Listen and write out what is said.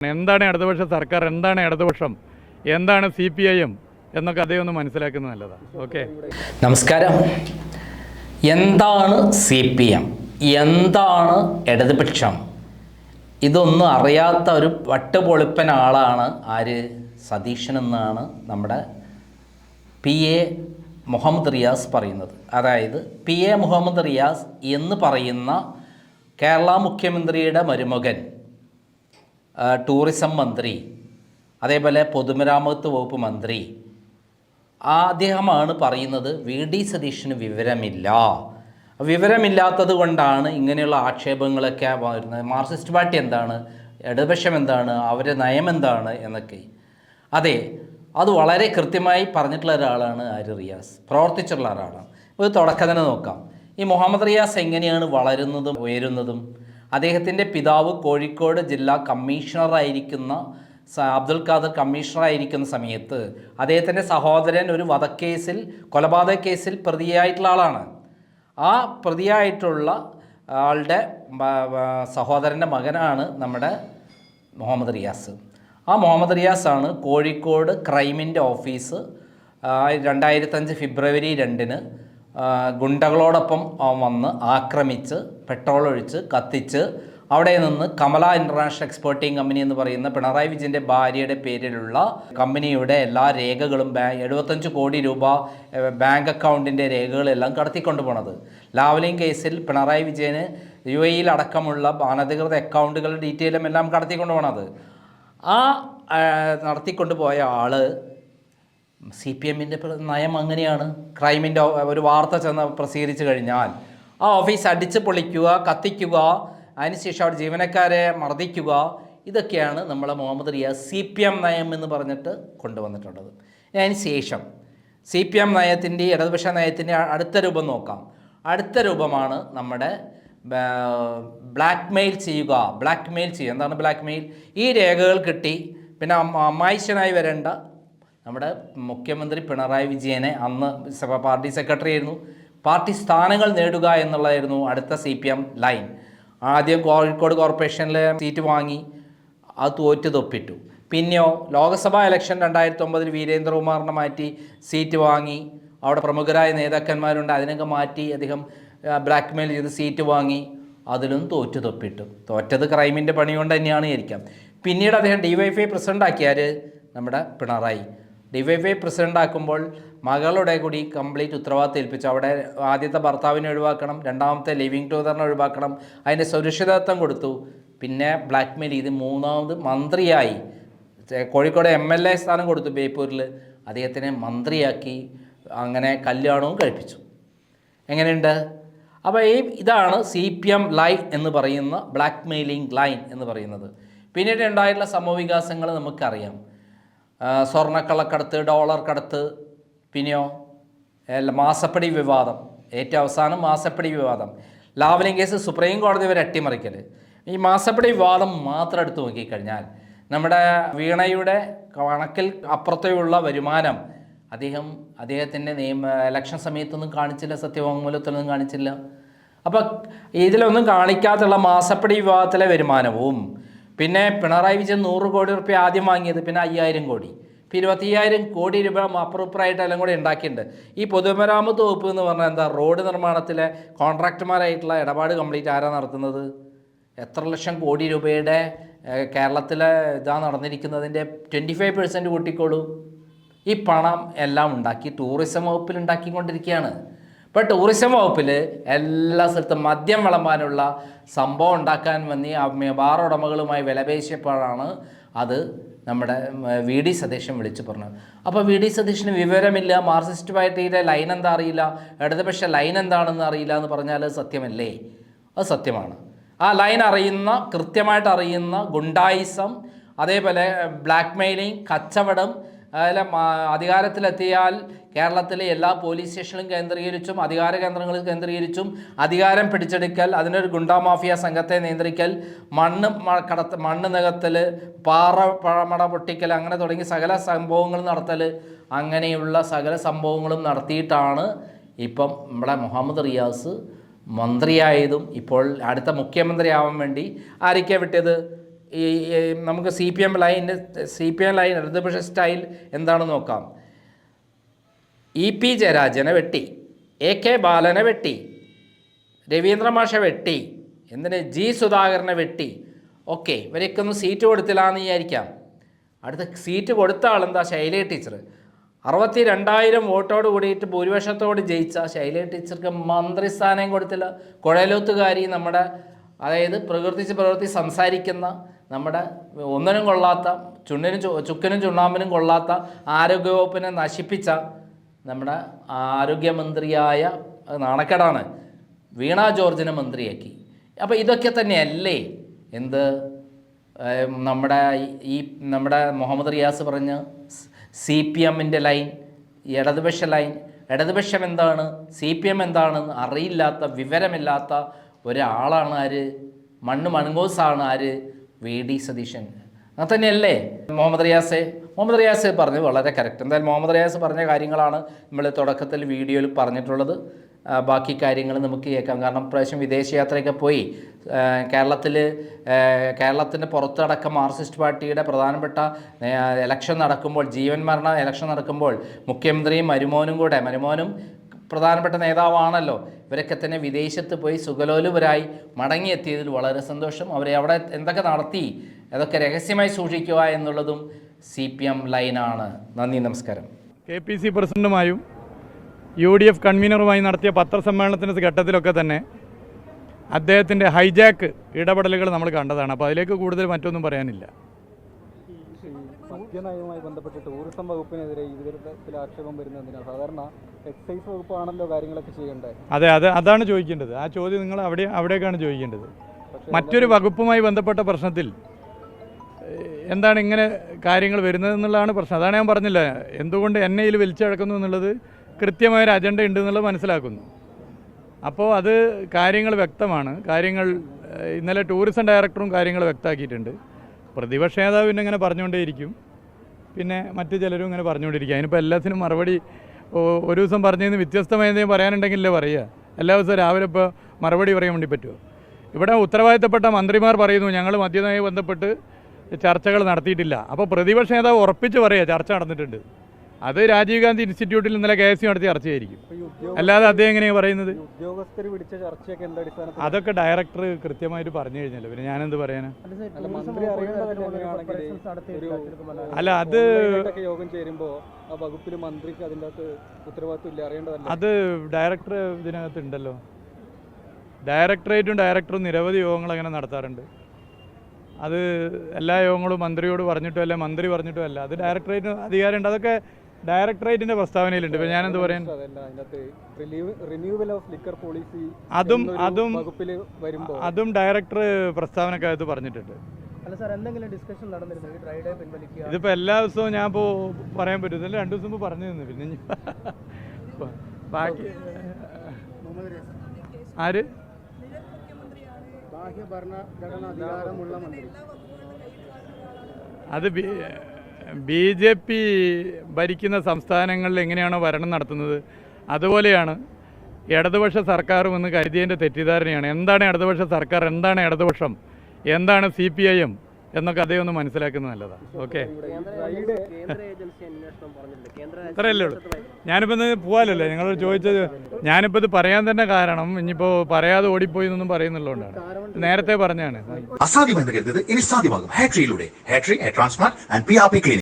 എന്താണ് ഇടതുപക്ഷ സർക്കാർ എന്താണ് ഇടതുപക്ഷം എന്താണ് സി പി ഐ എം എന്നൊക്കെ അദ്ദേഹം ഒന്ന് മനസ്സിലാക്കുന്നത് നല്ലതാണ് ഓക്കെ നമസ്കാരം. എന്താണ് സി പി എം എന്താണ് ഇടതുപക്ഷം? ഇതൊന്നും അറിയാത്ത ഒരു വട്ടുപൊളിപ്പൻ ആളാണ് ആര്? സതീശൻ എന്നാണ് നമ്മുടെ പി. എ. മുഹമ്മദ് റിയാസ് പറയുന്നത്. അതായത് പി. എ. മുഹമ്മദ് റിയാസ് എന്ന് പറയുന്ന കേരള മുഖ്യമന്ത്രിയുടെ മരുമകൻ ടൂറിസം മന്ത്രി അതേപോലെ പൊതുമരാമത്ത് വകുപ്പ് മന്ത്രി അദ്ദേഹമാണ് പറയുന്നത് വി ഡി സതീഷിന് വിവരമില്ല. വിവരമില്ലാത്തത് കൊണ്ടാണ് ഇങ്ങനെയുള്ള ആക്ഷേപങ്ങളൊക്കെ വരുന്നത്. മാർക്സിസ്റ്റ് പാർട്ടി എന്താണ്? ഇടതുപക്ഷം എന്താണ്? അവരുടെ നയം എന്താണ്? എന്നൊക്കെ. അതെ അത് വളരെ കൃത്യമായി പറഞ്ഞിട്ടുള്ള ഒരാളാണ് ആര് റിയാസ്. പ്രവർത്തിച്ചിട്ടുള്ള ഒരാളാണ്. ഒരു തുടക്കം തന്നെ നോക്കാം. ഈ മുഹമ്മദ് റിയാസ് എങ്ങനെയാണ് വളരുന്നതും ഉയരുന്നതും? അദ്ദേഹത്തിന്റെ പിതാവ് കോഴിക്കോട് ജില്ലാ കമ്മീഷണറായിരിക്കുന്ന അബ്ദുൽ ഖാദർ കമ്മീഷണറായിരിക്കുന്ന സമയത്ത് അദ്ദേഹത്തിന്റെ സഹോദരൻ ഒരു വധക്കേസിൽ കൊലപാതക കേസിൽ പ്രതിയായിട്ടുള്ള ആളാണ്. ആ പ്രതിയായിട്ടുള്ള ആളുടെ സഹോദരന്റെ മകനാണ് നമ്മുടെ മുഹമ്മദ് റിയാസ്. ആ മുഹമ്മദ് റിയാസാണ് കോഴിക്കോട് ക്രൈമിന്റെ ഓഫീസ് രണ്ടായിരത്തഞ്ച് ഫെബ്രുവരി രണ്ടിന് ഗുണ്ടകളോടൊപ്പം വന്ന് ആക്രമിച്ച് പെട്രോൾ ഒഴിച്ച് കത്തിച്ച് അവിടെ നിന്ന് കമല ഇന്റർനാഷണൽ എക്സ്പോർട്ടിംഗ് കമ്പനി എന്ന് പറയുന്ന പിണറായി വിജയന്റെ ഭാര്യയുടെ പേരിലുള്ള കമ്പനിയുടെ എല്ലാ രേഖകളും ബാ എഴുപത്തഞ്ച് കോടി രൂപ ബാങ്ക് അക്കൗണ്ടിന്റെ രേഖകളെല്ലാം കടത്തിക്കൊണ്ട് പോണത്. ലാവലിംഗ് കേസിൽ പിണറായി വിജയന് യു എയിൽ അടക്കമുള്ള അനധികൃത അക്കൗണ്ടുകളുടെ ഡീറ്റെയിലും എല്ലാം കടത്തിക്കൊണ്ട് പോണത്. ആ ആ, നടത്തിക്കൊണ്ട് പോയ ആൾ സി പി എമ്മിന്റെ നയം അങ്ങനെയാണ്. ക്രൈമിന്റെ ഒരു വാർത്ത ചെന്ന് പ്രസിദ്ധീകരിച്ചു കഴിഞ്ഞാൽ ആ ഓഫീസ് അടിച്ച് പൊളിക്കുക കത്തിക്കുക അതിനുശേഷം അവിടെ ജീവനക്കാരെ മർദ്ദിക്കുക ഇതൊക്കെയാണ് നമ്മളെ Muhammad Riyas C P M നയം എന്ന് പറഞ്ഞിട്ട് കൊണ്ടുവന്നിട്ടുള്ളത്. അതിന് ശേഷം സി പി എം നയത്തിന്റെ ഇടതുപക്ഷ നയത്തിന്റെ അടുത്ത രൂപം നോക്കാം. അടുത്ത രൂപമാണ് നമ്മുടെ ബ്ലാക്ക് മെയിൽ ചെയ്യുക. ബ്ലാക്ക് മെയിൽ ചെയ്യുക. എന്താണ് ബ്ലാക്ക് മെയിൽ ഈ രേഖകൾ കിട്ടി. പിന്നെ അമ്മ- അമ്മായിശനായി വരേണ്ട നമ്മുടെ മുഖ്യമന്ത്രി പിണറായി വിജയനെ അന്ന് പാർട്ടി സെക്രട്ടറി ആയിരുന്നു. പാർട്ടി സ്ഥാനങ്ങൾ നേടുക എന്നുള്ളതായിരുന്നു അടുത്ത സി പി എം ലൈൻ ആദ്യം കോഴിക്കോട് കോർപ്പറേഷനിലെ സീറ്റ് വാങ്ങി അത് തോറ്റ് തൊപ്പിട്ടു പിന്നെയോ ലോക്സഭാ ഇലക്ഷൻ രണ്ടായിരത്തി ഒമ്പതിൽ വീരേന്ദ്രകുമാറിനെ മാറ്റി സീറ്റ് വാങ്ങി. അവിടെ പ്രമുഖരായ നേതാക്കന്മാരുണ്ട്. അതിനൊക്കെ മാറ്റി അദ്ദേഹം ബ്ലാക്ക്മെയിൽ ചെയ്ത് സീറ്റ് വാങ്ങി. അതിലും തോറ്റു തൊപ്പിട്ടു തോറ്റത് ക്രൈമിന്റെ പണി കൊണ്ട് തന്നെയാണ് ഇരിക്കാം പിന്നീട് അദ്ദേഹം ഡി വൈ ഐ നമ്മുടെ പിണറായി. ഡി വൈ എഫ് പ്രസിഡന്റ് ആക്കുമ്പോൾ മകളുടെ കൂടി കംപ്ലീറ്റ് ഉത്തരവാദിത്തം ഏൽപ്പിച്ചു. അവിടെ ആദ്യത്തെ ഭർത്താവിനെ ഒഴിവാക്കണം രണ്ടാമത്തെ ലിവിങ് ടൂതറിനെ ഒഴിവാക്കണം. അതിന്റെ സുരക്ഷിതത്വം കൊടുത്തു. പിന്നെ ബ്ലാക്ക് മെയിൽ ചെയ്ത് മൂന്നാമത് മന്ത്രിയായി. കോഴിക്കോട് എം എൽ എ സ്ഥാനം കൊടുത്തു ബേപ്പൂരിൽ അദ്ദേഹത്തിനെ മന്ത്രിയാക്കി അങ്ങനെ കല്യാണവും കഴിപ്പിച്ചു. എങ്ങനെയുണ്ട്? അപ്പോൾ ഈ ഇതാണ് സി പി എം ലൈൻ എന്ന് പറയുന്ന ബ്ലാക്ക് മെയിലിംഗ് ലൈൻ എന്ന് പറയുന്നത്. പിന്നീട് ഉണ്ടായിട്ടുള്ള സംഭവവികാസങ്ങൾ നമുക്കറിയാം. സ്വർണക്കള്ളക്കടത്ത് ഡോളർ കടത്ത് പിന്നെയോ മാസപ്പടി വിവാദം. ഏറ്റവും അവസാനം മാസപ്പടി വിവാദം. ലാവലിംഗ് കേസ് സുപ്രീം കോടതി വരെ അട്ടിമറിക്കൽ ഈ മാസപ്പടി വിവാദം മാത്രം എടുത്തു നോക്കിക്കഴിഞ്ഞാൽ നമ്മുടെ വീണയുടെ കണക്കിൽ അപ്പുറത്തേയുള്ള വരുമാനം അദ്ദേഹം അദ്ദേഹത്തിന്റെ നിയമ ഇലക്ഷൻ സമയത്തൊന്നും കാണിച്ചില്ല സത്യവാങ്മൂലത്തിലൊന്നും കാണിച്ചില്ല. അപ്പോൾ ഇതിലൊന്നും കാണിക്കാത്തുള്ള മാസപ്പടി വിവാദത്തിലെ വരുമാനവും പിന്നെ പിണറായി വിജയൻ നൂറ് കോടി റുപ്യ ആദ്യം വാങ്ങിയത് പിന്നെ അയ്യായിരം കോടി. ഇപ്പം ഇരുപത്തിയ്യായിരം കോടി രൂപ അപ്പുറപ്പുറമായിട്ട് എല്ലാം കൂടി ഉണ്ടാക്കിയിട്ടുണ്ട്. ഈ പൊതുമരാമത്ത് വകുപ്പ് എന്ന് പറഞ്ഞാൽ എന്താ? റോഡ് നിർമ്മാണത്തിലെ കോൺട്രാക്ടർമാരായിട്ടുള്ള ഇടപാട് കംപ്ലീറ്റ് ആരാ നടത്തുന്നത്? എത്ര ലക്ഷം കോടി രൂപയുടെ കേരളത്തിലെ ഇതാ നടന്നിരിക്കുന്നതിന്റെ ട്വന്റി ഫൈവ് പെർസെന്റ് കൂട്ടിക്കോളൂ. ഈ പണം എല്ലാം ഉണ്ടാക്കി ടൂറിസം വകുപ്പിൽ ഉണ്ടാക്കിക്കൊണ്ടിരിക്കുകയാണ്. ഇപ്പോൾ ടൂറിസം വകുപ്പിൽ എല്ലാ സ്ഥലത്തും മദ്യം വിളമ്പാനുള്ള സംഭവം ഉണ്ടാക്കാൻ വന്നി ബാർ ഉടമകളുമായി വിലപേശിയപ്പോഴാണ് അത് നമ്മുടെ വി ഡി സതീശൻ വിളിച്ചു പറഞ്ഞത്. അപ്പോൾ വി ഡി സതീശന് വിവരമില്ല മാർക്സിസ്റ്റ് പാർട്ടിയുടെ ലൈൻ എന്താ അറിയില്ല ഇടതുപക്ഷ ലൈൻ എന്താണെന്ന് അറിയില്ല എന്ന് പറഞ്ഞാൽ സത്യമല്ലേ? അത് സത്യമാണ്. ആ ലൈൻ അറിയുന്ന കൃത്യമായിട്ട് അറിയുന്ന ഗുണ്ടായിസം അതേപോലെ ബ്ലാക്ക് മെയിലിംഗ് കച്ചവടം അതിലെ അധികാരത്തിലെത്തിയാൽ കേരളത്തിലെ എല്ലാ പോലീസ് സ്റ്റേഷനും കേന്ദ്രീകരിച്ചും അധികാര കേന്ദ്രങ്ങളിൽ കേന്ദ്രീകരിച്ചും അധികാരം പിടിച്ചെടുക്കൽ അതിനൊരു ഗുണ്ടാ മാഫിയ സംഘത്തെ നിയന്ത്രിക്കൽ മണ്ണ് കടത്ത് മണ്ണ് നികത്തൽ പാറ പഴമട പൊട്ടിക്കൽ അങ്ങനെ തുടങ്ങി സകല സംഭവങ്ങൾ നടത്തൽ അങ്ങനെയുള്ള സകല സംഭവങ്ങളും നടത്തിയിട്ടാണ് ഇപ്പം നമ്മുടെ മുഹമ്മദ് റിയാസ് മന്ത്രിയായതും ഇപ്പോൾ അടുത്ത മുഖ്യമന്ത്രിയാവാൻ വേണ്ടി ആരൊക്കെയാണ് വിട്ടത്? നമുക്ക് C P M line C P M line ഇടതുപക്ഷ സ്റ്റൈൽ എന്താണെന്ന് നോക്കാം. ഇ പി ജയരാജനെ വെട്ടി. എ കെ ബാലനെ വെട്ടി. രവീന്ദ്ര മാഷ വെട്ടി. എന്തിന്? ജി സുധാകരനെ വെട്ടി. ഓക്കെ ഇവരൊക്കെ ഒന്നും സീറ്റ് കൊടുത്തില്ല എന്ന് വിചാരിക്കാം. അടുത്ത സീറ്റ് കൊടുത്ത ആളെന്താ? ശൈലേ ടീച്ചർ അറുപത്തി രണ്ടായിരം വോട്ടോട് കൂടിയിട്ട് ഭൂരിപക്ഷത്തോട് ജയിച്ച ശൈലേ ടീച്ചർക്ക് മന്ത്രിസ്ഥാനം കൊടുത്തില്ല. കുഴലൂത്തുകാരി നമ്മുടെ അതായത് പ്രകൃതിച്ച് പ്രവൃത്തി സംസാരിക്കുന്ന നമ്മുടെ ഒന്നിനും കൊള്ളാത്ത ചുണ്ണിനും ചുക്കനും ചുണ്ണാമ്പിനും കൊള്ളാത്ത ആരോഗ്യവകുപ്പിനെ നശിപ്പിച്ച നമ്മുടെ ആരോഗ്യമന്ത്രിയായ നാണക്കേടാണ് വീണ ജോർജിനെ മന്ത്രിയാക്കി. അപ്പോൾ ഇതൊക്കെ തന്നെയല്ലേ? എന്ത്? നമ്മുടെ ഈ നമ്മുടെ മുഹമ്മദ് റിയാസ് പറഞ്ഞ് സി പി എമ്മിന്റെ ലൈൻ ഇടതുപക്ഷ ലൈൻ ഇടതുപക്ഷം എന്താണ് സി പി എം എന്താണെന്ന് അറിയില്ലാത്ത വിവരമില്ലാത്ത ഒരാളാണ് ആര്? മണ്ണ് മണുങ്കോസാണ് ആര്? വി ഡി സതീശൻ. അങ്ങനെ തന്നെയല്ലേ മുഹമ്മദ് റിയാസെ. മുഹമ്മദ് റിയാസ് പറഞ്ഞത് വളരെ കറക്റ്റ് എന്തായാലും മുഹമ്മദ് റിയാസ് പറഞ്ഞ കാര്യങ്ങളാണ് നമ്മൾ തുടക്കത്തിൽ വീഡിയോയിൽ പറഞ്ഞിട്ടുള്ളത്. ബാക്കി കാര്യങ്ങൾ നമുക്ക് കേൾക്കാം. കാരണം പ്രാവശ്യം വിദേശയാത്രയൊക്കെ പോയി കേരളത്തിൽ കേരളത്തിന്റെ പുറത്തടക്കം മാർക്സിസ്റ്റ് പാർട്ടിയുടെ പ്രധാനപ്പെട്ട ഇലക്ഷൻ നടക്കുമ്പോൾ ജീവൻ മരണ ഇലക്ഷൻ നടക്കുമ്പോൾ മുഖ്യമന്ത്രിയും മരുമോനും കൂടെ മരുമോനും പ്രധാനപ്പെട്ട നേതാവാണല്ലോ. ഇവരൊക്കെ തന്നെ വിദേശത്ത് പോയി സുഖലോലുപരായി മടങ്ങിയെത്തിയതിൽ വളരെ സന്തോഷം. അവരെ അവിടെ എന്തൊക്കെ നടത്തി? അതൊക്കെ രഹസ്യമായി സൂക്ഷിക്കുക എന്നുള്ളതും സി പി എം ലൈനാണ്. നന്ദി നമസ്കാരം. കെ പി സി പ്രസിഡന്റുമായും യു ഡി എഫ് കൺവീനറുമായി നടത്തിയ പത്രസമ്മേളനത്തിന്റെ ഘട്ടത്തിലൊക്കെ തന്നെ അദ്ദേഹത്തിന്റെ ഹൈജാക്ക് ഇടപെടലുകൾ നമ്മൾ കണ്ടതാണ്. അപ്പോൾ അതിലേക്ക് കൂടുതൽ മറ്റൊന്നും പറയാനില്ല. മദ്യനയവുമായി ബന്ധപ്പെട്ട് ടൂറിസം വകുപ്പിനെതിരെ വിധത്തിൽ ആക്ഷേപം വരുന്നതിനാൽ സാധാരണ എക്സൈസ് വകുപ്പാണല്ലോ കാര്യങ്ങളൊക്കെ ചെയ്യേണ്ടത്. അതെ അത് അതാണ് ചോദിക്കേണ്ടത്. ആ ചോദ്യം നിങ്ങൾ അവിടെ അവിടേക്കാണ് ചോദിക്കേണ്ടത്. മറ്റൊരു വകുപ്പുമായി ബന്ധപ്പെട്ട പ്രശ്നത്തിൽ എന്താണ് ഇങ്ങനെ കാര്യങ്ങൾ വരുന്നത് എന്നുള്ളതാണ് പ്രശ്നം. അതാണ് ഞാൻ പറഞ്ഞില്ല. എന്തുകൊണ്ട് എന്നെ ഇതിൽ വലിച്ചടക്കുന്നു എന്നുള്ളത് കൃത്യമായൊരു അജണ്ട ഉണ്ട് എന്നുള്ളത് മനസ്സിലാക്കുന്നു. അപ്പോൾ അത് കാര്യങ്ങൾ വ്യക്തമാണ്. കാര്യങ്ങൾ ഇന്നലെ ടൂറിസം ഡയറക്ടറും കാര്യങ്ങൾ വ്യക്തമാക്കിയിട്ടുണ്ട്. പ്രതിപക്ഷ നേതാവ് പിന്നെ ഇങ്ങനെ പറഞ്ഞുകൊണ്ടേയിരിക്കും. പിന്നെ മറ്റു ചിലരും ഇങ്ങനെ പറഞ്ഞുകൊണ്ടിരിക്കുക. അതിനിപ്പോൾ എല്ലാത്തിനും മറുപടി ഒരു ദിവസം പറഞ്ഞതിന് വ്യത്യസ്തമായ എന്തെങ്കിലും പറയാനുണ്ടെങ്കിലേ പറയുക. എല്ലാ ദിവസവും രാവിലെ ഇപ്പോൾ മറുപടി പറയാൻ വേണ്ടി പറ്റുമോ ഇവിടെ ഉത്തരവാദിത്തപ്പെട്ട മന്ത്രിമാർ പറയുന്നു ഞങ്ങൾ മദ്യനയവുമായി ബന്ധപ്പെട്ട് ചർച്ചകൾ നടത്തിയിട്ടില്ല. അപ്പോൾ പ്രതിപക്ഷ നേതാവ് ഉറപ്പിച്ച് പറയുക ചർച്ച നടന്നിട്ടുണ്ട്. അത് രാജീവ് ഗാന്ധി ഇൻസ്റ്റിറ്റ്യൂട്ടിൽ ഇന്നലെ കെ എസ് യു നടത്തിയ ചർച്ചയായിരിക്കും. അല്ലാതെ അദ്ദേഹം എങ്ങനെയാണ് പറയുന്നത്? ഈ ഉദ്യോഗസ്ഥർ പിടിച്ച ചർച്ചയൊക്കെ എന്താ അതൊക്കെ ഡയറക്ടർ കൃത്യമായിട്ട് പറഞ്ഞു കഴിഞ്ഞല്ലോ. പിന്നെ ഞാനെന്ത് പറയാനാ? അല്ല മന്ത്രി അറിയേണ്ടതല്ലേ? എങ്ങനെയാണെങ്കിൽ ഒരു അല്ല അത് യോഗം ചേരുമ്പോൾ ആ വകുപ്പിൽ മന്ത്രിക്ക് അതിന്റെ അകത്ത് ഉത്തരവാദിത്വം ഇല്ല അറിയേണ്ടതല്ലേ? അത് ഡയറക്ടർ ഇതിനകത്ത് ഉണ്ടല്ലോ. ഡയറക്ടറേറ്റും ഡയറക്ടറും നിരവധി യോഗങ്ങൾ അങ്ങനെ നടത്താറുണ്ട്. അത് എല്ലാ യോഗങ്ങളും മന്ത്രിയോട് പറഞ്ഞിട്ടും അല്ല മന്ത്രി പറഞ്ഞിട്ടും അല്ല. അത് ഡയറക്ടറേറ്റ് അധികാരമുണ്ട്. അതൊക്കെ ഡയറക്ടറേറ്റിന്റെ പ്രസ്താവനയിലുണ്ട്. ഞാൻ എന്ത് പറയാൻ അതല്ല അതിനകത്ത് റിന്യൂവൽ ഓഫ് ലിക്കർ പോളിസി അതും അതും അതും ഡയറക്ടർ പ്രസ്താവനക്കകത്ത് പറഞ്ഞിട്ടുണ്ട്. ഇതിപ്പോ എല്ലാ ദിവസവും ഞാൻ ഇപ്പോ പറയാൻ പറ്റും ഇതല്ല രണ്ടു ദിവസം മുമ്പ് പറഞ്ഞു തന്നു. പിന്നെ ഇനി ബാക്കി ആര്? ബാഹ്യ ഭരണഘടന അധികാരമുള്ള മന്ത്രി. അത് ബി ജെ പി ഭരിക്കുന്ന സംസ്ഥാനങ്ങളിൽ എങ്ങനെയാണോ ഭരണം നടത്തുന്നത്? അതുപോലെയാണ് ഇടതുപക്ഷ സർക്കാരും എന്ന് കരുതിയതിന്റെ തെറ്റിദ്ധാരണയാണ്. എന്താണ് ഇടതുപക്ഷ സർക്കാർ? എന്താണ് ഇടതുപക്ഷം? എന്താണ് സി പി ഐ എം? എന്നൊക്കെ അദ്ദേഹം ഒന്ന് മനസ്സിലാക്കുന്നത് നല്ലതാണ്. ഓക്കെ. അത്രയല്ലേ ഉള്ളൂ. ഞാനിപ്പോൾ ഇന്ന് പോകാലല്ലേ നിങ്ങൾ ചോദിച്ചത് ഞാനിപ്പോൾ ഇത് പറയാൻ തന്നെ കാരണം ഇനിയിപ്പോൾ പറയാതെ ഓടിപ്പോയി എന്നൊന്നും പറയുന്നുള്ളതുകൊണ്ടാണ്. നേരത്തെ പറഞ്ഞാണ് അസാധ്യമെന്ന് കരുതുന്നത് ഇനി സാധ്യമാകും. ആൻഡ്